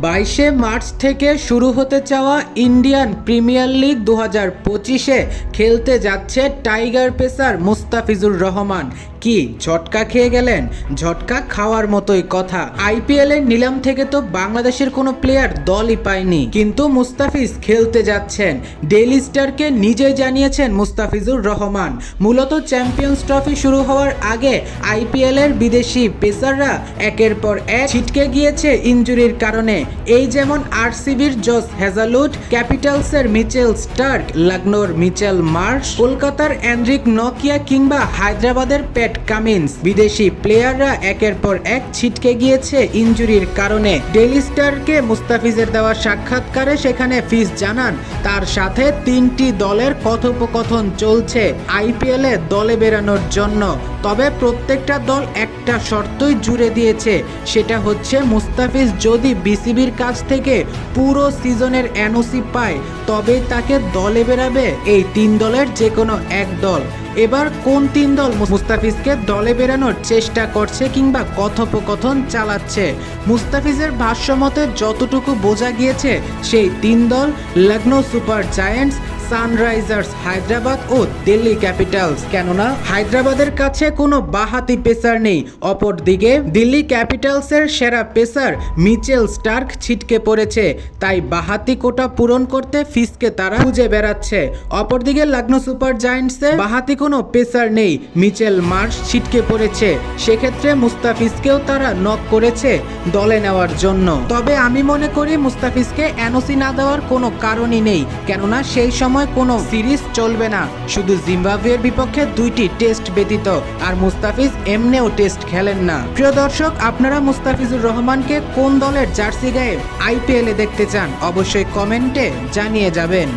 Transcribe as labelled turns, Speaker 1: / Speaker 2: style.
Speaker 1: বাইশে মার্চ থেকে শুরু হতে চাওয়া ইন্ডিয়ান প্রিমিয়ার লিগ দু হাজার পঁচিশে খেলতে যাচ্ছে টাইগার পেসার মুস্তাফিজুর রহমান। কি ঝটকা খেয়ে গেলেন? ঝটকা খাওয়ার মতোই কথা। আইপিএল এর নিলাম থেকে তো বাংলাদেশের কোনো প্লেয়ার দলই পায়নি। কিন্তু মুস্তাফিজ খেলতে যাচ্ছেন। ডেইলি স্টারকে নিজেই জানিয়েছেন মুস্তাফিজুর রহমান। মূলত চ্যাম্পিয়ন্স ট্রফি শুরু হওয়ার আগে আইপিএল এর বিদেশি পেসাররা একের পর এক ছিটকে গিয়েছে ইনজুরির কারণে। এই যেমন আরসিবির জস হেজালুড ক্যাপিটালসের মিচেল স্টার্ক লখনৌর মিচেল মার্শ, কলকাতার অ্যান্ড্রিক নকিয়া কিংবা হায়দ্রাবাদের প্যাট কামিন্স বিদেশি প্লেয়াররা একের পর এক ছিটকে গিয়েছে ইনজুরির কারণে। ডেইলি স্টারকে মুস্তাফিজের দেওয়া সাক্ষাৎকারে সেখানে ফিস জানান, তার সাথে তিনটি দলের কথোপকথন চলছে আইপিএল দলে বেরানোর জন্য। তবে প্রত্যেকটা দল একটা শর্তই জুড়ে দিয়েছে, সেটা হচ্ছে মুস্তাফিজ যদি বিসিবির কাছ থেকে পুরো সিজনের এনওসি পায় তবে তাকে দলে বেরাবে এই তিন দলের যে কোনো এক দল। এবার কোন তিন দল মুস্তাফিজকে দলে বেরানোর চেষ্টা করছে কিংবা কথোপকথন চালাচ্ছে? মুস্তাফিজের ভাষ্যমতে যতটুকু বোঝা গিয়েছে, সেই তিন দল Lucknow Super Giants Sunrisers Hyderabad ও দিল্লি ক্যাপিটালস। কেননা, হায়দ্রাবাদের কাছে কোনো বাহাতি পেসার নেই। অপরদিকে, দিল্লি ক্যাপিটালসের সেরা পেসার মিচেল স্টার্ক ছিটকে পড়েছে। তাই বাহাতি কোটা পূরণ করতে ফিসকে তারা খুঁজে বেড়াচ্ছে। অপরদিকে লখনৌ সুপার জায়ান্টসে বাহাতি কোনো পেসার নেই। মিচেল মার্শ ছিটকে পড়েছে। সেক্ষেত্রে মুস্তাফিজকেও তারা নক করেছে দলে নেওয়ার জন্য। তবে আমি মনে করি মুস্তাফিজকে এনওসি না দেওয়ার কোনো কারণই নেই। কেননা, সেই সময় কোনো সিরিজ চলবে না। শুধু জিম্বাবুয়ের বিপক্ষে দুইটি টেস্ট ব্যতীত, আর মুস্তাফিজ এমনিও টেস্ট খেলেন না। প্রিয় দর্শক, আপনারা মুস্তাফিজুর রহমানকে কোন দলের জার্সি গায়ে আইপিএলে দেখতে চান? অবশ্যই কমেন্টে জানিয়ে যাবেন।